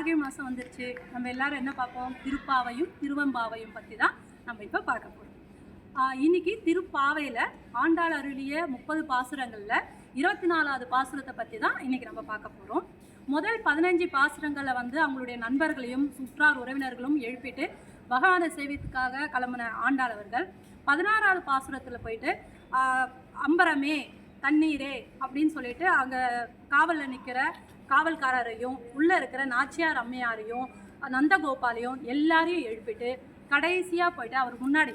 மார்கழி மாதம் வந்துருச்சு. நம்ம எல்லாரும் என்ன பார்ப்போம்? திருப்பாவையும் திருவம்பாவையும் பற்றி தான் நம்ம இப்போ பார்க்க போகிறோம் இன்னைக்கு திருப்பாவையில் ஆண்டாள் அருளிய முப்பது பாசுரங்களில் இருபத்தி நாலாவது பாசுரத்தை பற்றி தான் இன்றைக்கி நம்ம பார்க்க போகிறோம் முதல் பதினஞ்சு பாசுரங்களில் வந்து அவங்களுடைய நண்பர்களையும் சுற்றார் உறவினர்களும் எழுப்பிட்டு பகவானை சேவித்துக்காக கிளம்பின ஆண்டாள் அவர்கள் பதினாறாவது பாசுரத்தில் போயிட்டு அம்பரமே தண்ணீரே அப்படின்னு சொல்லிட்டு அங்கே காவலில் நிற்கிற காவல்காரரையும் உள்ளே இருக்கிற நாச்சியார் அம்மையாரையும் நந்தகோபாலையும் எல்லாரையும் எழுப்பிட்டு கடைசியாக போயிட்டு அவர் முன்னாடி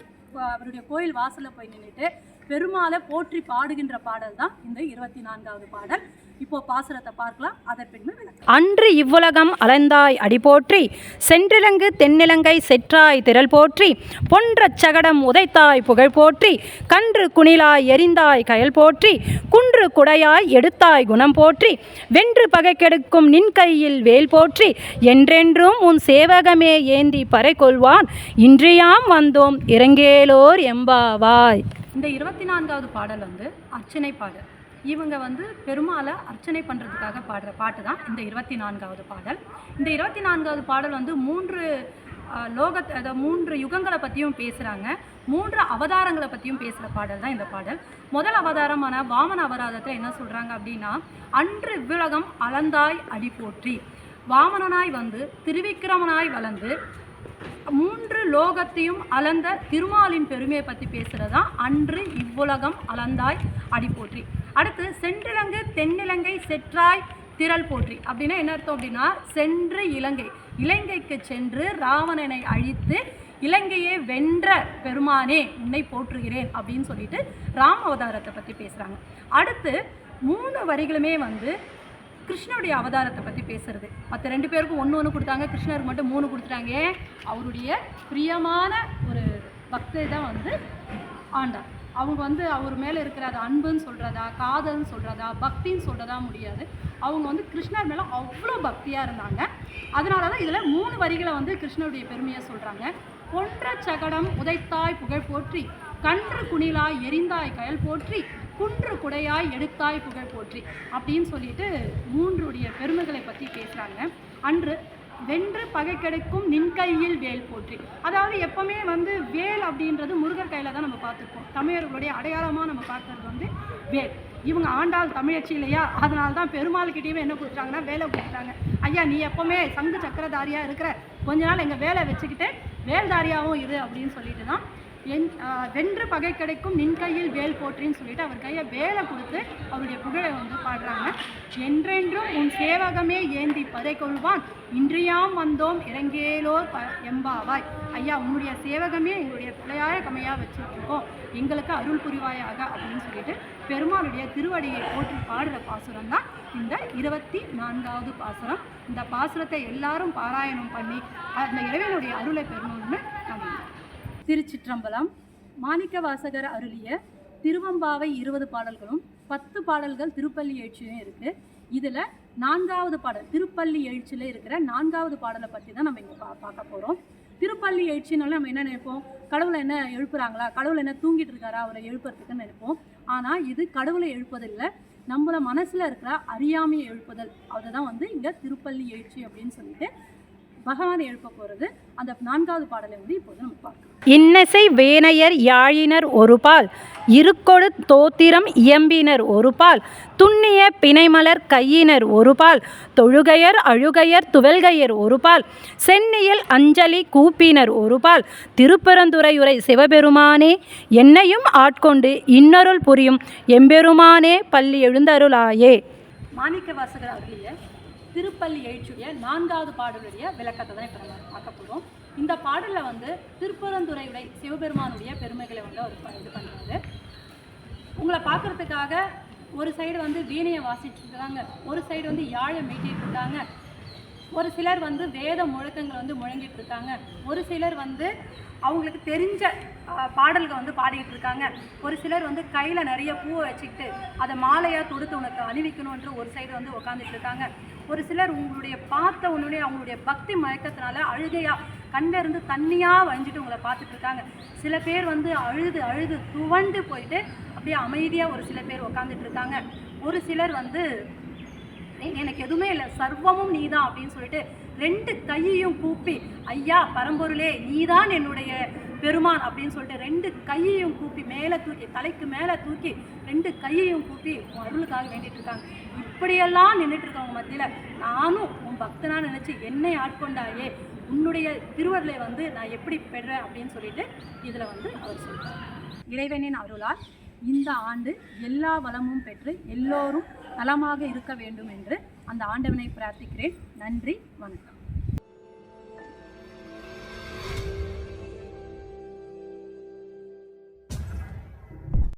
அவருடைய கோயில் வாசலில் போய் நின்றுட்டு பெருமாளை போற்றி பாடுகின்ற பாடல் தான் இந்த இருபத்தி நான்காவது பாடல். இப்போ பாசுரத்தை பார்க்கலாம். அதன் பின்பு அன்று இவ்வுலகம் அலைந்தாய் அடி போற்றி சென்றிலங்கு தென்னிலங்கை செற்றாய் திரள் போற்றி பொன்றச் சகடம் உதைத்தாய் புகழ் போற்றி கன்று குணிலாய் எரிந்தாய் கயல் போற்றி குன்று குடையாய் எடுத்தாய் குணம் போற்றி வென்று பகை கெடுக்கும் நின் கையில் வேல் போற்றி என்றென்றும் உன் சேவகமே ஏந்தி பறை கொள்வான் இன்றியாம் வந்தோம் இறங்கேலோர் எம்பாவாய். இந்த இருபத்தி நான்காவது பாடல் வந்து அர்ச்சனை பாடல். இவங்க வந்து பெருமாளை அர்ச்சனை பண்ணுறதுக்காக பாடுற பாட்டு தான் இந்த இருபத்தி நான்காவது பாடல். இந்த இருபத்தி நான்காவது பாடல் வந்து மூன்று லோகத்தை லோகத் அதாவது மூன்று யுகங்களை பற்றியும் பேசுகிறாங்க மூன்று அவதாரங்களை பற்றியும் பேசுகிற பாடல் தான் இந்த பாடல். முதல் அவதாரமான வாமன அவதாரத்தில் என்ன சொல்கிறாங்க அப்படின்னா அன்று இவ்வுலகம் அளந்தாய் அடி போற்றி வாமனனாய் வந்து திருவிக்கிரமனாய் வளர்ந்து மூன்று லோகத்தையும் அளந்த திருமாலின் பெருமையை பற்றி பேசுகிறதா அன்று இவ்வுலகம் அளந்தாய் அடி போற்றி. அடுத்து சென்றிலங்கு தென்னிலங்கை செற்றாய் திரள் போற்றி. அப்படின்னா என்ன அர்த்தம் அப்படின்னா சென்று இலங்கை. இலங்கைக்கு சென்று ராவணனை அழித்து இலங்கையை வென்ற பெருமானே உன்னை போற்றுகிறேன் அப்படின்னு சொல்லிட்டு ராம அவதாரத்தை பற்றி பேசுகிறாங்க அடுத்து மூணு வரிகளுமே வந்து கிருஷ்ணனுடைய அவதாரத்தை பற்றி பேசுறது. மற்ற ரெண்டு பேருக்கும் ஒன்று ஒன்று கொடுத்தாங்க கிருஷ்ணருக்கு மட்டும் மூணு கொடுத்துட்டாங்க. ஏன்? அவருடைய பிரியமான ஒரு பக்தை தான் வந்து ஆண்டார். அவங்க வந்து அவர் மேலே இருக்கிற அது அன்புன்னு சொல்கிறதா காதல்னு சொல்கிறதா பக்தின்னு சொல்கிறதா முடியாது. அவங்க வந்து கிருஷ்ணர் மேலே அவ்வளோ பக்தியாக இருந்தாங்க. அதனால தான் இதில் மூணு வரிகளை வந்து கிருஷ்ணருடைய பெருமையை சொல்கிறாங்க ஒன்ற சகடம் உதைத்தாய் புகழ் போற்றி கன்று குணிலாய் எரிந்தாய் கயல் போற்றி குன்று குடையாய் எடுத்தாய் புகழ் போற்றி அப்படின்னு சொல்லிட்டு மூன்றுடைய பெருமைகளை பற்றி பேசுகிறாங்க அன்று வென்று பகை கிடைக்கும் நின் கையில் வேல் போற்றி. அதாவது எப்பவுமே வந்து வேல் அப்படின்றது முருகர் கையில் தான் நம்ம பார்த்துருக்கோம் தமிழர்களுடைய அடையாளமாக நம்ம பார்க்கறது வந்து வேல். இவங்க ஆண்டாள் தமிழச்சி இல்லையா? அதனால தான் பெருமாள்கிட்டயுமே என்ன கொடுத்துட்டாங்கன்னா வேலை கொடுத்துட்டாங்க ஐயா நீ எப்போவுமே சங்கு சக்கரதாரியாக இருக்கிற. கொஞ்ச நாள் எங்கள் வேலை வச்சுக்கிட்டு வேல்தாரியாகவும் இரு அப்படின்னு சொல்லிட்டு தான் என் வென்று பகை கிடைக்கும் நின் கையில் வேல் போற்றின்னு சொல்லிட்டு அவர் கையை வேலை கொடுத்து அவருடைய புகழை வந்து பாடுறாங்க. என்றென்றும் உன் சேவகமே ஏந்தி பதை கொள்வான். இன்றியாம் வந்தோம் இறங்கேலோர் ப எம்பாவாய். ஐயா உன்னுடைய சேவகமே எங்களுடைய பிள்ளையாய கமையாக வச்சுருக்கோம். எங்களுக்கு அருள் புரிவாயாக அப்படின்னு சொல்லிட்டு பெருமாளுடைய திருவடியை போற்றி பாடுற பாசுரம் தான் இந்த இருபத்தி நான்காவது பாசுரம். இந்த பாசுரத்தை எல்லாரும் பாராயணம் பண்ணி அந்த இறைவனுடைய அருளை பெறணும்னு நான் திருச்சிற்றம்பலம் மாணிக்க வாசகர் அருளிய திருவம்பாவை இருபது பாடல்களும் பத்து பாடல்கள் திருப்பள்ளி எழுச்சியும் இருக்குது இதில் நான்காவது பாடல் திருப்பள்ளி எழுச்சியில் இருக்கிற நான்காவது பாடலை பற்றி தான் நம்ம இங்கே பா பார்க்க போகிறோம் திருப்பள்ளி எழுச்சினால நம்ம என்ன நினைப்போம்? கடவுளை என்ன எழுப்புறாங்களா? கடவுள் என்ன தூங்கிட்டு இருக்காரா? அவரை எழுப்புறதுக்குன்னு நினைப்போம். ஆனால் இது கடவுளை எழுப்பதில்லை. நம்மள மனசில் இருக்கிற அறியாமையை எழுப்புதல். அதை தான் வந்து இங்கே திருப்பள்ளி எழுச்சி அப்படின்னு சொல்லிட்டு பகவானை எழுப்ப போகிறது அந்த நான்காவது பாடலை வந்து இப்போது நம்ம பார்க்கலாம். இன்னசை வேனையர் யாழினர் ஒருபால் இருக்கொடு தோத்திரம் இயம்பினர் ஒருபால் துண்ணிய பிணைமலர் கையினர் ஒருபால் தொழுகையர் அழுகையர் துவல்கையர் ஒருபால் சென்னியில் அஞ்சலி கூப்பினர் ஒருபால் திருப்பரந்துரையுரை சிவபெருமானே என்னையும் ஆட்கொண்டு இன்னருள் புரியும் எம்பெருமானே பள்ளி எழுந்தருளாயே. மாணிக்க வாசகர் அவர்களுடைய திருப்பள்ளி எழுச்சியுடைய நான்காவது பாடலுடைய விளக்கத்தை தான் இப்போ நம்ம பார்க்க போகிறோம் இந்த பாடலில் வந்து திருப்பரந்துரையுடைய சிவபெருமானுடைய பெருமைகளை வந்து அவர் இது பண்ணுறாரு உங்களை பார்க்குறதுக்காக ஒரு சைடு வந்து வீணையை வாசிச்சுட்டு இருக்காங்க. ஒரு சைடு வந்து யாழை மீட்டிட்டு இருக்காங்க. ஒரு சிலர் வந்து வேத முழக்கங்கள் வந்து முழங்கிட்டு இருக்காங்க ஒரு சிலர் வந்து அவங்களுக்கு தெரிஞ்ச பாடல்கள் வந்து பாடிக்கிட்டு இருக்காங்க ஒரு சிலர் வந்து கையில் நிறைய பூவை வச்சுக்கிட்டு அதை மாலையாக தொடுத்து உனக்கு அணிவிக்கணுன்ற ஒரு சைடு வந்து உட்காந்துட்டு இருக்காங்க ஒரு சிலர் உங்களுடைய பார்த்த உன்னுடைய அவங்களுடைய பக்தி மயக்கத்தினால அழுகையாக கண்ணிலிருந்து தண்ணியாக வழிஞ்சிட்டு உங்களை பார்த்துட்டு இருக்காங்க சில பேர் வந்து அழுது அழுது துவண்டு போயிட்டு அப்படியே அமைதியாக ஒரு சில பேர் உட்காந்துட்டு இருக்காங்க ஒரு சிலர் வந்து எ- எனக்கு எதுவுமே இல்லை. சர்வமும் நீ தான் அப்படின்னு சொல்லிட்டு ரெண்டு கையையும் கூப்பி ஐயா பரம்பொருளே நீதான் என்னுடைய பெருமான் அப்படின்னு சொல்லிட்டு ரெண்டு கையையும் கூப்பி மேலே தூக்கி தலைக்கு மேலே தூக்கி ரெண்டு கையையும் கூப்பி உன் அருளுக்காக வேண்டிட்டு இருக்காங்க. இப்படியெல்லாம் நின்றுட்டு இருக்கவங்க மத்தியில் நானும் உன் பக்தனாக நினச்சி என்னை ஆட்கொண்டாயே உன்னுடைய திருவருளை வந்து நான் எப்படி பெறேன் அப்படின்னு சொல்லிட்டு இதில் வந்து அவர் சொல்கிறார் இறைவனின் அருளால் இந்த ஆண்டு எல்லா வளமும் பெற்று எல்லோரும் நலமாக இருக்க வேண்டும் என்று அந்த ஆண்டவனை பிரார்த்திக்கிறேன். நன்றி வணக்கம்.